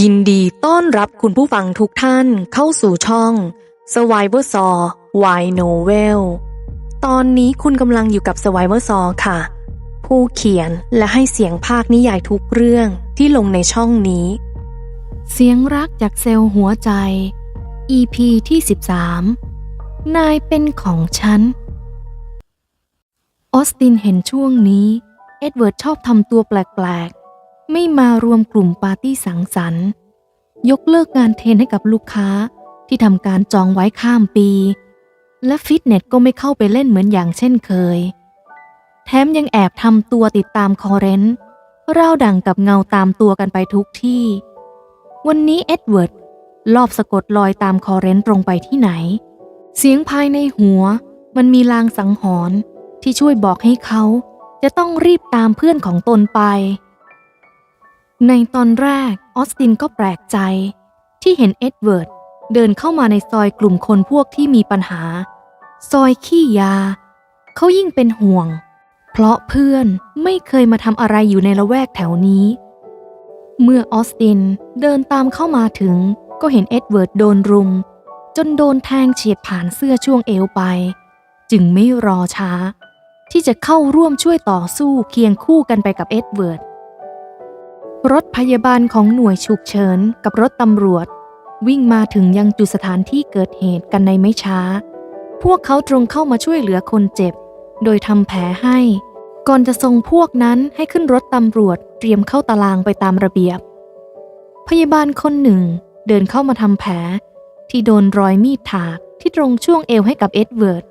ยินดีต้อนรับคุณผู้ฟังทุกท่านเข้าสู่ช่อง Survivor Saw Why Novel ตอนนี้คุณกำลังอยู่กับ Survivor Saw ค่ะ ผู้เขียนและให้เสียงภาคนิยายทุกเรื่องที่ลงในช่องนี้ เสียงรักจากเซลล์หัวใจ EP ที่ 13 นายเป็นของฉัน ออสตินเห็นช่วงนี้ เอ็ดเวิร์ดชอบทำตัวแปลก ไม่มารวมกลุ่มปาร์ตี้สังสรรค์ ยกเลิกงานเทรนให้กับลูกค้าที่ทำการจองไว้ข้ามปี และฟิตเนสก็ไม่เข้าไปเล่นเหมือนอย่างเช่นเคย แถมยังแอบทำตัวติดตามคอเรนต์ราวดังกับเงาตามตัวกันไปทุกที่ วันนี้เอ็ดเวิร์ดลอบสะกดรอยตามคอเรนต์ตรงไปที่ไหน เสียงภายในหัวมันมีลางสังหรณ์ที่ช่วยบอกให้เขาจะต้องรีบตามเพื่อนของตนไป ในตอนแรกออสตินก็แปลกใจ ที่เห็นเอ็ดเวิร์ดเดินเข้ามาในซอยกลุ่มคนพวกที่มีปัญหา ซอยขี้ยา เขายิ่งเป็นห่วง เพราะเพื่อนไม่เคยมาทำอะไรอยู่ในละแวกแถวนี้ เมื่อออสตินเดินตามเข้ามาถึง ก็เห็นเอ็ดเวิร์ดโดนรุม จนโดนแทงเฉียดผ่านเสื้อช่วงเอวไป จึงไม่รอช้า ที่จะเข้าร่วมช่วยต่อสู้เคียงคู่กันไปกับเอ็ดเวิร์ด รถพยาบาลของหน่วยฉุกเฉินกับรถตำรวจ วิ่งมาถึงยังจุดสถานที่เกิดเหตุกันในไม่ช้า พวกเขาตรงเข้ามาช่วยเหลือคนเจ็บ โดยทำแผลให้ ก่อนจะส่งพวกนั้นให้ขึ้นรถตำรวจเตรียมเข้าตารางไปตามระเบียบ พยาบาลคนหนึ่งเดินเข้ามาทำแผล ที่โดนรอยมีดถากที่ตรงช่วงเอวให้กับเอ็ดเวิร์ด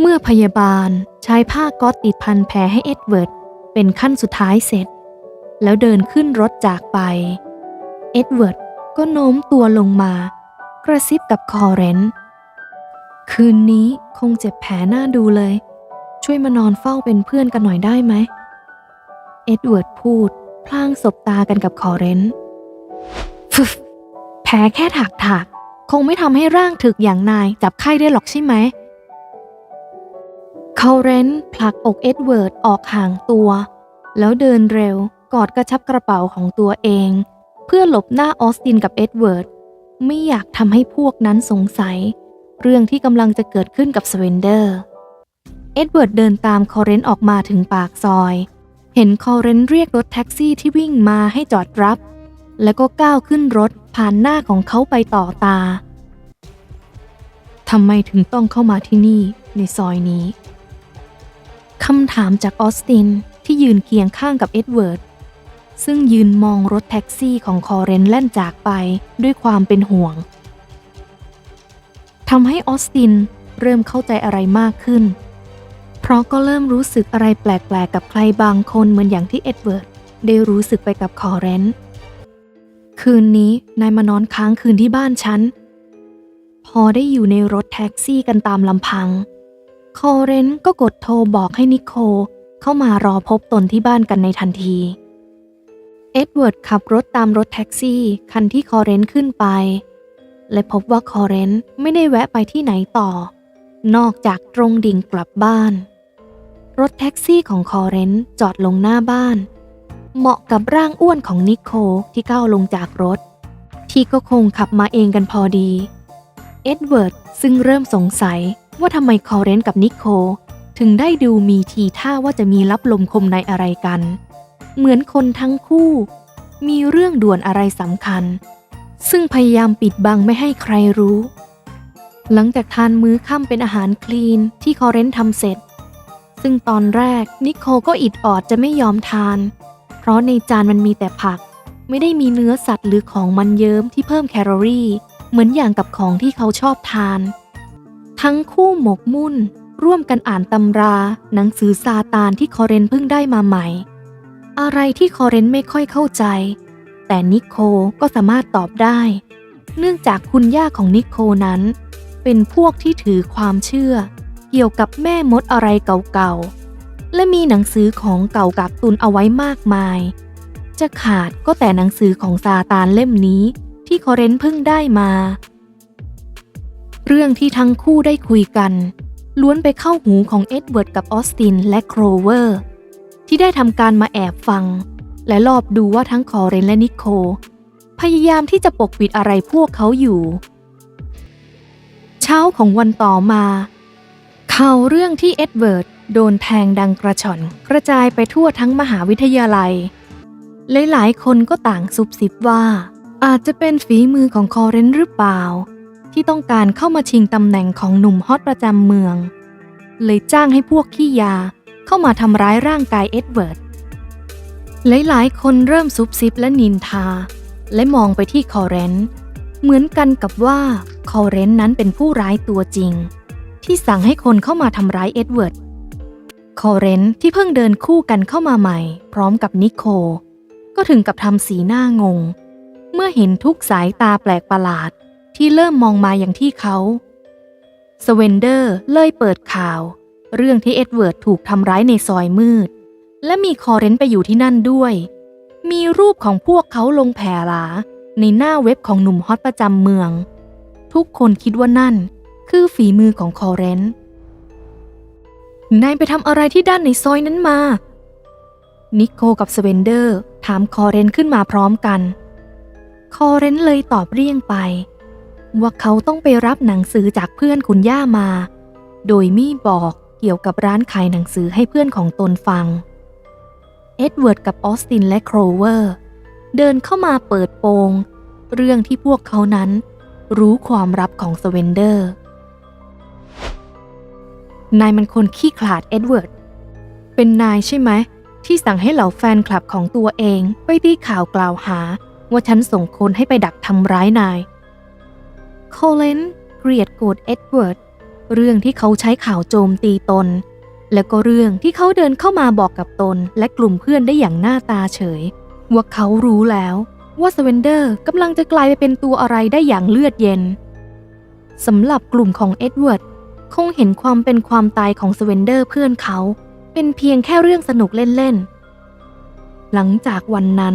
เมื่อพยาบาลใช้ผ้าก๊อตติดพันแผลให้เอ็ดเวิร์ดเป็นขั้นสุดท้ายเสร็จ แล้วเดินขึ้นรถจากไป เอ็ดเวิร์ดก็โน้มตัวลงมา กระซิบกับคอเรนต์คืนนี้คงเจ็บแผลหน้าดูเลย ช่วยมานอนเฝ้าเป็นเพื่อนกันหน่อยได้ไหม เอ็ดเวิร์ดพูด พลางสบตากันกับคอเรนต์ฟึแผลแค่ถากถากคงไม่ทำให้ร่างถึกอย่างนายจับไข้ได้หรอกใช่ไหมคอเรนต์ผลักอกเอ็ดเวิร์ดออกห่างตัว แล้วเดินเร็ว กอดกระชับกระเป๋าของตัวเอง เพื่อหลบหน้าออสตินกับเอ็ดเวิร์ดไม่อยากทำให้พวกนั้นสงสัย เรื่องที่กำลังจะเกิดขึ้นกับสเวนเดอร์ เอ็ดเวิร์ดเดินตามคอเรนต์ออกมาถึงปากซอย เห็นคอเรนต์เรียกรถแท็กซี่ที่วิ่งมาให้จอดรับ แล้วก็ก้าวขึ้นรถผ่านหน้าของเขาไปต่อตาทำไมถึงต้องเข้ามาที่นี่ในซอยนี้คำถามจากออสตินที่ยืนเคียงข้างกับเอ็ดเวิร์ด ซึ่งยืนมองรถแท็กซี่ของคอเรนแล่นจากไปด้วยความเป็นห่วงทำให้ออสตินเริ่มเข้าใจอะไรมากขึ้น เพราะก็เริ่มรู้สึกอะไรแปลกๆ กับใครบางคนเหมือนอย่างที่เอ็ดเวิร์ดได้รู้สึกไปกับคอเรนคืนนี้นายมานอนค้างคืนที่บ้านฉัน พอได้อยู่ในรถแท็กซี่กันตามลำพัง คอเรนก็กดโทรบอกให้นิโคเข้ามารอพบตนที่บ้านกันในทันที เอ็ดเวิร์ดขับรถตามรถแท็กซี่ คันที่คอเรนต์ขึ้นไป และพบว่าคอเรนต์ไม่ได้แวะไปที่ไหนต่อ นอกจากตรงดิ่งกลับบ้าน รถแท็กซี่ของคอเรนต์จอดลงหน้าบ้าน เหมาะกับร่างอ้วนของนิโคที่ก้าวลงจากรถ ที่ก็คงขับมาเองกันพอดี เอ็ดเวิร์ดซึ่งเริ่มสงสัยว่าทำไมคอเรนต์กับนิโคถึงได้ดูมีทีท่าว่าจะมีลับลมคมในอะไรกัน เหมือนคนทั้งคู่ มีเรื่องด่วนอะไรสำคัญ ซึ่งพยายามปิดบังไม่ให้ใครรู้ หลังจากทานมื้อค่ำเป็นอาหารคลีนที่คอเรนทำเสร็จ ซึ่งตอนแรกนิโคก็อิดออดจะไม่ยอมทาน เพราะในจานมันมีแต่ผัก ไม่ได้มีเนื้อสัตว์หรือของมันเยิ้มที่เพิ่มแคลอรี่ เหมือนอย่างกับของที่เขาชอบทาน ทั้งคู่หมกมุ่นร่วมกันอ่านตำรา หนังสือซาตานที่คอเรนเพิ่งได้มาใหม่ อะไรที่คอเรนไม่ค่อยเข้าใจ แต่นิโคก็สามารถตอบได้ เนื่องจากคุณย่าของนิโคนั้น เป็นพวกที่ถือความเชื่อ เกี่ยวกับแม่มดอะไรเก่าๆ และมีหนังสือของเก่ากักตุนเอาไว้มากมาย จะขาดก็แต่หนังสือของซาตานเล่มนี้ที่คอเรนเพิ่งได้มา เรื่องที่ทั้งคู่ได้คุยกันล้วนไปเข้าหูของเอ็ดเวิร์ดกับออสตินและโครเวอร์ ที่ได้ทำการมาแอบฟัง และรอบดูว่าทั้งคอเรนและนิโค พยายามที่จะปกปิดอะไรพวกเขาอยู่ เช้าของวันต่อมา ข่าวเรื่องที่เอ็ดเวิร์ดโดนแทงดังกระชอนกระจายไปทั่วทั้งมหาวิทยาลัย หลายๆคนก็ต่างซุบซิบว่า อาจจะเป็นฝีมือของคอเรนหรือเปล่า ที่ต้องการเข้ามาชิงตำแหน่งของหนุ่มฮอตประจำเมือง เลยจ้างให้พวกขี้ยา เข้ามาทำร้ายร่างกายเอ็ดเวิร์ด หลายๆ คนเริ่มซุบซิบและนินทา และมองไปที่คอเรนต์เหมือนกันกับว่าคอเรนต์นั้นเป็นผู้ร้ายตัวจริง ที่สั่งให้คนเข้ามาทำร้ายเอ็ดเวิร์ดคอเรนต์ที่เพิ่งเดินคู่กันเข้ามาใหม่ พร้อมกับนิโค ก็ถึงกับทำสีหน้างง เมื่อเห็นทุกสายตาแปลกประหลาดที่เริ่มมองมาอย่างที่เขาสเวนเดอร์เลยเปิดข่าว เรื่องที่เอ็ดเวิร์ดถูกทำร้ายในซอยมืด และมีคอเรนต์ไปอยู่ที่นั่นด้วย มีรูปของพวกเขาลงแผ่หลาในหน้าเว็บของหนุ่มฮอตประจำเมือง ทุกคนคิดว่านั่น คือฝีมือของคอเรนต์นายไปทำอะไรที่ด้านในซอยนั้นมา นิโคกับสเวนเดอร์ถามคอเรนต์ขึ้นมาพร้อมกัน คอเรนต์เลยตอบเรียงไป ว่าเขาต้องไปรับหนังสือจากเพื่อนคุณย่ามา โดยไม่บอก เกี่ยวกับร้านขายหนังสือให้เพื่อนของตนฟัง เอ็ดเวิร์ดกับออสตินและโครเวอร์ เดินเข้ามาเปิดโปง เรื่องที่พวกเขานั้น รู้ความลับของสเวนเดอร์ นายมันคนขี้ขลาดเอ็ดเวิร์ด เป็นนายใช่ไหม ที่สั่งให้เหล่าแฟนคลับของตัวเองไปตีข่าวกล่าวหา ว่าฉันส่งคนให้ไปดักทำร้ายนาย โคเลนเกลียดโกรธเอ็ดเวิร์ด เรื่องที่เขาใช้ข่าวโจมตีตน แล้วก็เรื่องที่เขาเดินเข้ามาบอกกับตนและกลุ่มเพื่อนได้อย่างหน้าตาเฉย ว่าเขารู้แล้วว่าสเวนเดอร์กำลังจะกลายไปเป็นตัวอะไรได้อย่างเลือดเย็นสำหรับกลุ่มของเอ็ดเวิร์ดคงเห็นความเป็นความตายของสเวนเดอร์เพื่อนเขา เป็นเพียงแค่เรื่องสนุกเล่นๆ หลังจากวันนั้น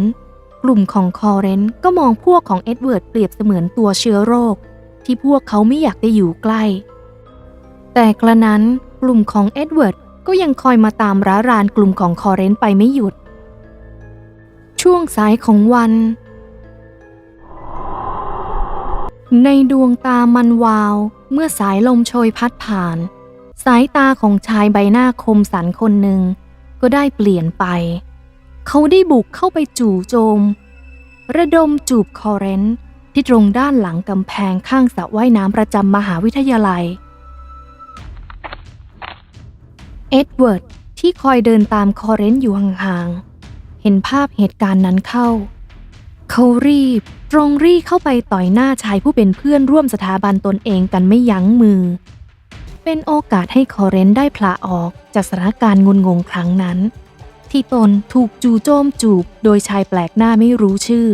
กลุ่มของคอเรนต์ก็มองพวกของเอ็ดเวิร์ดเปรียบเสมือนตัวเชื้อโรค ที่พวกเขาไม่อยากจะอยู่ใกล้ แต่กระนั้นกลุ่มของเอ็ดเวิร์ดก็ยังคอยมาตามร้ารานกลุ่มของคอเรนต์ไปไม่หยุด ช่วงสายของวัน ในดวงตามันวาว เมื่อสายลมโชยพัดผ่าน สายตาของชายใบหน้าคมสันคนหนึ่ง ก็ได้เปลี่ยนไป เขาได้บุกเข้าไปจู่โจม ระดมจูบคอเรนต์ที่ตรงด้านหลังกำแพงข้างสระว่ายน้ำประจำมหาวิทยาลัย เอ็ดเวิร์ดที่คอยเดินตามคอเรนต์อยู่ห่างๆ เห็นภาพเหตุการณ์นั้นเข้า เขารีบตรงรีเข้าไปต่อยหน้าชายผู้เป็นเพื่อนร่วมสถาบันตนเองกันไม่ยั้งมือ เป็นโอกาสให้คอเรนต์ได้พลาออกจากสถานการณ์งุนงงครั้งนั้น ที่ตนถูกจู่โจมจูบโดยชายแปลกหน้าไม่รู้ชื่อ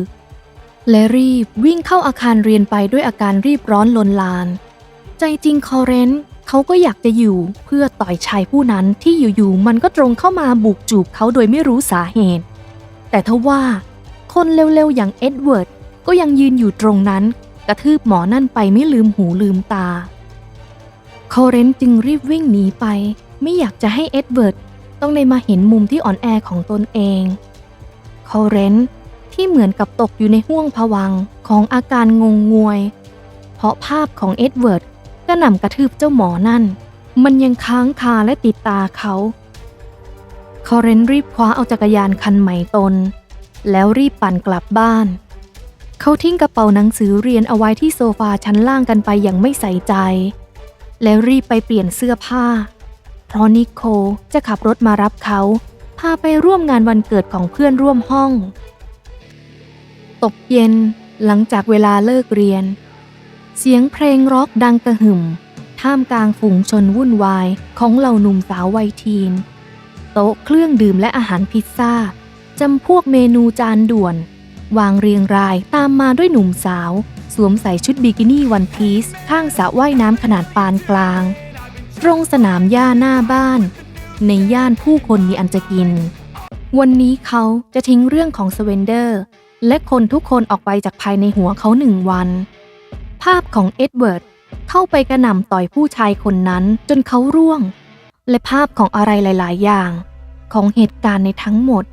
และรีบวิ่งเข้าอาคารเรียนไปด้วยอาการรีบร้อนลนลาน ใจจริงคอเรนต์ เขาก็อยากจะอยู่เพื่อต่อยชายผู้นั้นที่อยู่ๆมันก็ตรงเข้ามาบุกจูบเขาโดยไม่รู้สาเหตุ แต่ทว่า คนเร็วๆอย่างเอ็ดเวิร์ดก็ยังยืนอยู่ตรงนั้น กระทืบหมอนั่นไปไม่ลืมหูลืมตาคอเรนจึงรีบวิ่งหนีไป ไม่อยากจะให้เอ็ดเวิร์ดต้องได้มาเห็นมุมที่อ่อนแอของตนเองคอเรนที่เหมือนกับตกอยู่ในห้วงผวังของอาการงงงวย เพราะภาพของเอ็ดเวิร์ด กระหน่ำกระทืบเจ้าหมอนั่น มันยังค้างคาและติดตาเขาคอเรนรีบคว้าเอาจักรยานคันใหม่ตน แล้วรีบปั่นกลับบ้าน เขาทิ้งกระเป๋าหนังสือเรียนเอาไว้ที่โซฟาชั้นล่างกันไปอย่างไม่ใส่ใจ แล้วรีบไปเปลี่ยนเสื้อผ้า เพราะนิโคจะขับรถมารับเขา พาไปร่วมงานวันเกิดของเพื่อนร่วมห้อง ตกเย็นหลังจากเวลาเลิกเรียน เสียงเพลงร็อกดังกระหึ่ม ท่ามกลางฝูงชนวุ่นวายของเหล่าหนุ่มสาววัยทีน โต๊ะเครื่องดื่มและอาหารพิซซ่าจำพวกเมนูจานด่วน วางเรียงรายตามมาด้วยหนุ่มสาว สวมใส่ชุดบิกินี่วันพีซข้างสระว่ายน้ำขนาดปานกลาง ตรงสนามหญ้าหน้าบ้าน ในย่านผู้คนมีอันจะกิน วันนี้เขาจะทิ้งเรื่องของสเวนเดอร์ และคนทุกคนออกไปจากภายในหัวเขาหนึ่งวัน ภาพของเอ็ดเวิร์ดเข้าไปกระหน่ำต่อยผู้ชายคนนั้นจนเขาร่วง และภาพของอะไรหลาย ๆ อย่าง ของเหตุการณ์ในทั้งหมด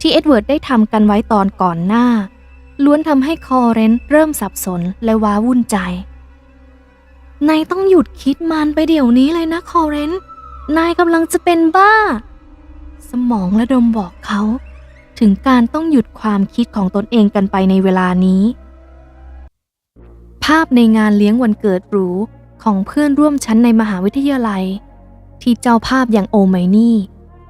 ที่เอ็ดเวิร์ดได้ทำกันไว้ตอนก่อนหน้า ล้วนทำให้คอเรนเริ่มสับสนและว้าวุ่นใจ นายต้องหยุดคิดมันไปเดี๋ยวนี้เลยนะคอเรนนายกำลังจะเป็นบ้า สมองและดมบอกเขา ถึงการต้องหยุดความคิดของตนเองกันไปในเวลานี้ ภาพในงานเลี้ยงวันเกิดหรูของเพื่อนร่วมชั้นในมหาวิทยาลัย ที่เจ้าภาพอย่างโอไมนี่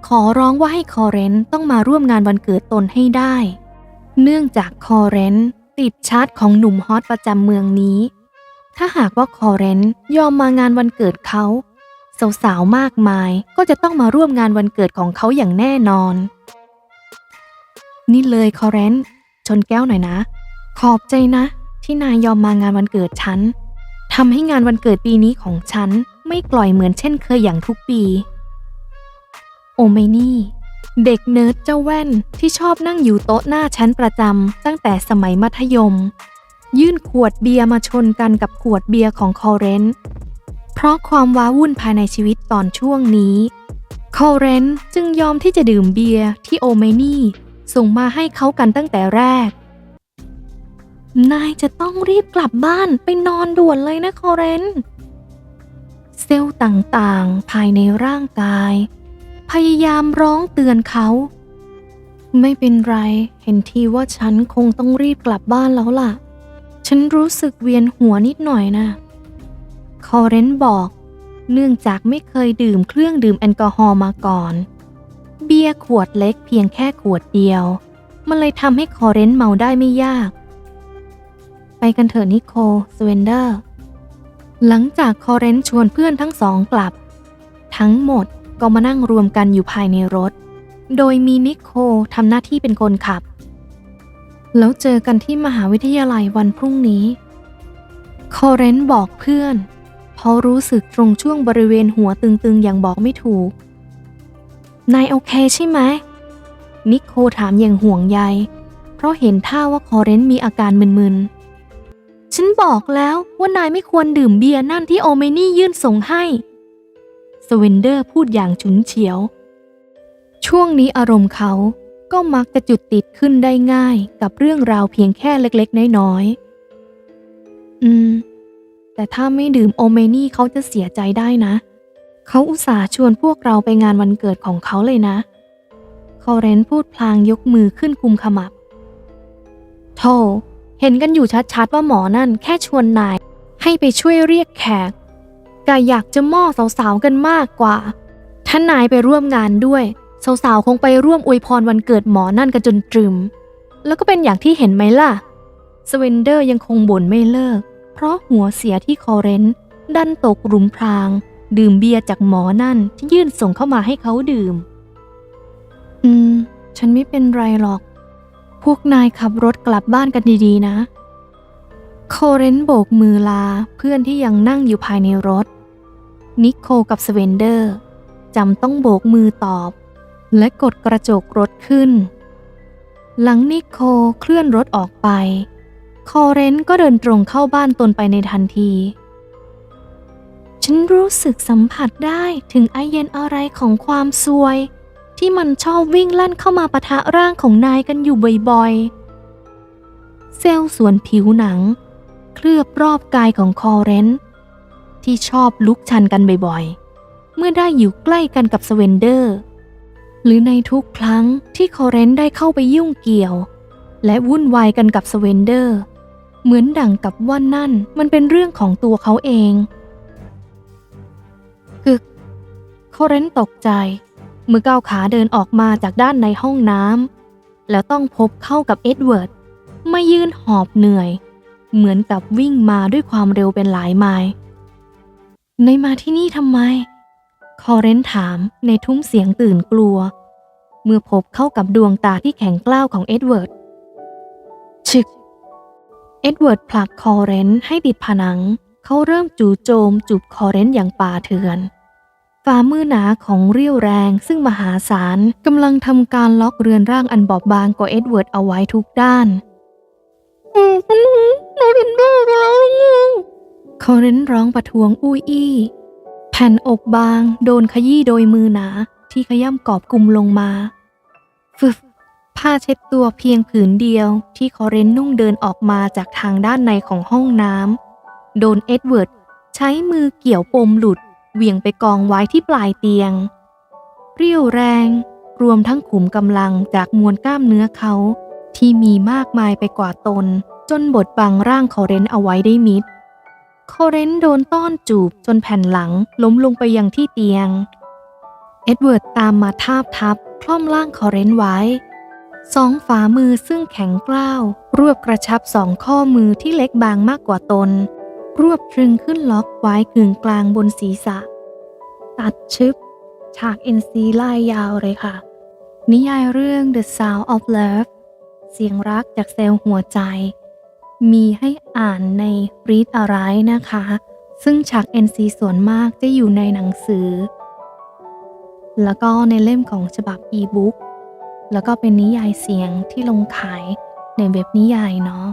ขอร้องว่าให้คอเรนต้องมาร่วมงานวันเกิดตนให้ได้ เนื่องจากคอเรนติดชาร์ตของหนุ่มฮอตประจำเมืองนี้ ถ้าหากว่าคอเรนยอมมางานวันเกิดเขาสาวๆมากมายก็จะต้องมาร่วมงานวันเกิดของเขาอย่างแน่นอน นี่เลยคอเรนชนแก้วหน่อยนะ ขอบใจนะ ที่นายยอมมางานวันเกิดฉันทำให้งานวันเกิดปีนี้ของฉันไม่กล่อยเหมือนเช่นเคยอย่างทุกปี โอไมนี่ เด็กเนิร์ดเจ้าแว่นที่ชอบนั่งอยู่โต๊ะหน้าชั้นประจำตั้งแต่สมัยมัธยม ยื่นขวดเบียร์มาชนกันกับขวดเบียร์ของคอเรนเพราะความว้าวุ่นภายในชีวิตตอนช่วงนี้คอเรนจึงยอมที่จะดื่มเบียร์ที่โอเมนี่ส่งมาให้เขากันตั้งแต่แรก นายจะต้องรีบกลับบ้านไปนอนด่วนเลยนะคอเรน เซลล์ต่างๆ ภายในร่างกาย พยายามร้องเตือนเขา ไม่เป็นไร เห็นทีว่าฉันคงต้องรีบกลับบ้านแล้วล่ะ ฉันรู้สึกเวียนหัวนิดหน่อยนะ คอเรนบอก เนื่องจากไม่เคยดื่มเครื่องดื่มแอลกอฮอล์มาก่อน เบียร์ขวดเล็กเพียงแค่ขวดเดียว มันเลยทำให้คอเรนเมาได้ไม่ยาก ไปกันเถอะนิโคสเวนเดอร์ หลังจากคอเรนชวนเพื่อนทั้งสองกลับ ทั้งหมดก็มานั่งรวมกันอยู่ภายในรถ โดยมีนิโคทำหน้าที่เป็นคนขับ แล้วเจอกันที่มหาวิทยาลัยวันพรุ่งนี้ คอเรนบอกเพื่อนเพราะรู้สึกตรงช่วงบริเวณหัวตึงๆ อย่างบอกไม่ถูก นายโอเคใช่ไหม นิโคถามอย่างห่วงใย เพราะเห็นท่าว่าคอเรนมีอาการมึนๆ ฉันบอกแล้วว่านายไม่ควรดื่มเบียร์นั่นที่โอเมนี่ยื่นส่งให้ สเวนเดอร์พูดอย่างฉุนเฉียว ช่วงนี้อารมณ์เขาก็มักจะจุดติดขึ้นได้ง่ายกับเรื่องราวเพียงแค่เล็กๆ น้อยๆ อืม แต่ถ้าไม่ดื่มโอเมนี่เขาจะเสียใจได้นะ เขาอุตส่าห์ชวนพวกเราไปงานวันเกิดของเขาเลยนะ คอเรนพูดพลางยกมือขึ้นกุมขมับ โธ่ เห็นกันอยู่ชัดๆว่าหมอนั่นแค่ชวนนาย ให้ไปช่วยเรียกแขกกอยากจะม่อสาวๆกันมากกว่า ถ้านายไปร่วมงานด้วย สาวๆคงไปร่วมอวยพรวันเกิดหมอนั่นกันจนตรึม แล้วก็เป็นอย่างที่เห็นไหมล่ะ สเวนเดอร์ยังคงบ่นไม่เลิก เพราะหัวเสียที่คอเรนดันตกหลุมพราง ดื่มเบียร์จากหมอนั่นที่ยื่นส่งเข้ามาให้เขาดื่ม อืม ฉันไม่เป็นไรหรอก พวกนายขับรถกลับบ้านกันดีๆนะ โคเรนต์โบกมือลาเพื่อนที่ยังนั่งอยู่ภายในรถ นิโคกับสเวนเดอร์จำต้องโบกมือตอบ และกดกระจกรถขึ้น หลังนิโคเคลื่อนรถออกไปคอเรนต์ก็เดินตรงเข้าบ้านตนไปในทันที ฉันรู้สึกสัมผัสได้ถึงไอเย็นอะไรของความซวย ที่มันชอบวิ่งลั่นเข้ามาปะทะร่างของนายกันอยู่บ่อยๆ เซลล์ส่วนผิวหนัง เคลือบรอบกายของคอเรนที่ชอบลุกชันกันบ่อยๆ เมื่อได้อยู่ใกล้กันกับสเวนเดอร์ หรือในทุกครั้งที่คอเรนได้เข้าไปยุ่งเกี่ยว และวุ่นวายกันกับสเวนเดอร์ เหมือนดั่งกับว่านั่นมันเป็นเรื่องของตัวเขาเองกึกคอเรนตกใจ เมื่อก้าวขาเดินออกมาจากด้านในห้องน้ำแล้วต้องพบเข้ากับเอ็ดเวิร์ดไม่ยืนหอบเหนื่อย เหมือนกับวิ่งมาด้วยความเร็วเป็นหลายไมล์ในมาที่นี่ทำไม คอเรนถามในทุ้มเสียงตื่นกลัว เมื่อพบเข้ากับดวงตาที่แข็งกล้าวของเอ็ดเวิร์ดชึก เอ็ดเวิร์ดผลักคอเรนให้ติดผนัง เขาเริ่มจู่โจมจูบคอเรนอย่างป่าเถื่อน ฝ่ามือหนาของเรี่ยวแรงซึ่งมหาศาลกำลังทำการล็อกเรือนร่างอันบอบบางกว่าเอ็ดเวิร์ดเอาไว้ทุกด้านนายเป็นบ้าไปแล้วคอเรนร้องประท้วงอุ้ยอี้แผ่นอกบาง โดนขยี้โดยมือหนาที่ขย่ำกอบกลุ่มลงมาฟึบพผ้าเช็ดตัวเพียงผืนเดียว ที่คอเรนนุ่งเดินออกมาจากทางด้านในของห้องน้ำโดนเอ็ดเวิร์ด ใช้มือเกี่ยวปมหลุด เหวี่ยงไปกองไว้ที่ปลายเตียง เรี่ยวแรง รวมทั้งขุมกำลังจากมวลกล้ามเนื้อเขาที่มีมากมายไปกว่าตน จนบดบังร่างคอเรนเอาไว้ได้มิดคอเรนโดนต้อนจูบจนแผ่นหลังล้มลงไปยังที่เตียง เอ็ดเวิร์ดตามมาทาบทับคล่อมร่างคอเรนไว้ สองฝ่ามือซึ่งแข็งกร้าว รวบกระชับสองข้อมือที่เล็กบางมากกว่าตน รวบตรึงขึ้นล็อกไว้กึ่งกลางบนศีรษะ ตัดชึบ ฉากเอ็นซีไล่ยาวเลยค่ะ นิยายเรื่อง The Sound of Love เสียงรักจากเซลล์หัวใจ มีให้อ่านใน Read a r i นะคะ ซึ่งฉาก NC ส่วนมากจะอยู่ในหนังสือ แล้วก็ในเล่มของฉบับอีบุ๊กแล้วก็เป็นนิยายเสียงที่ลงขายในเว็บนิยายเนาะ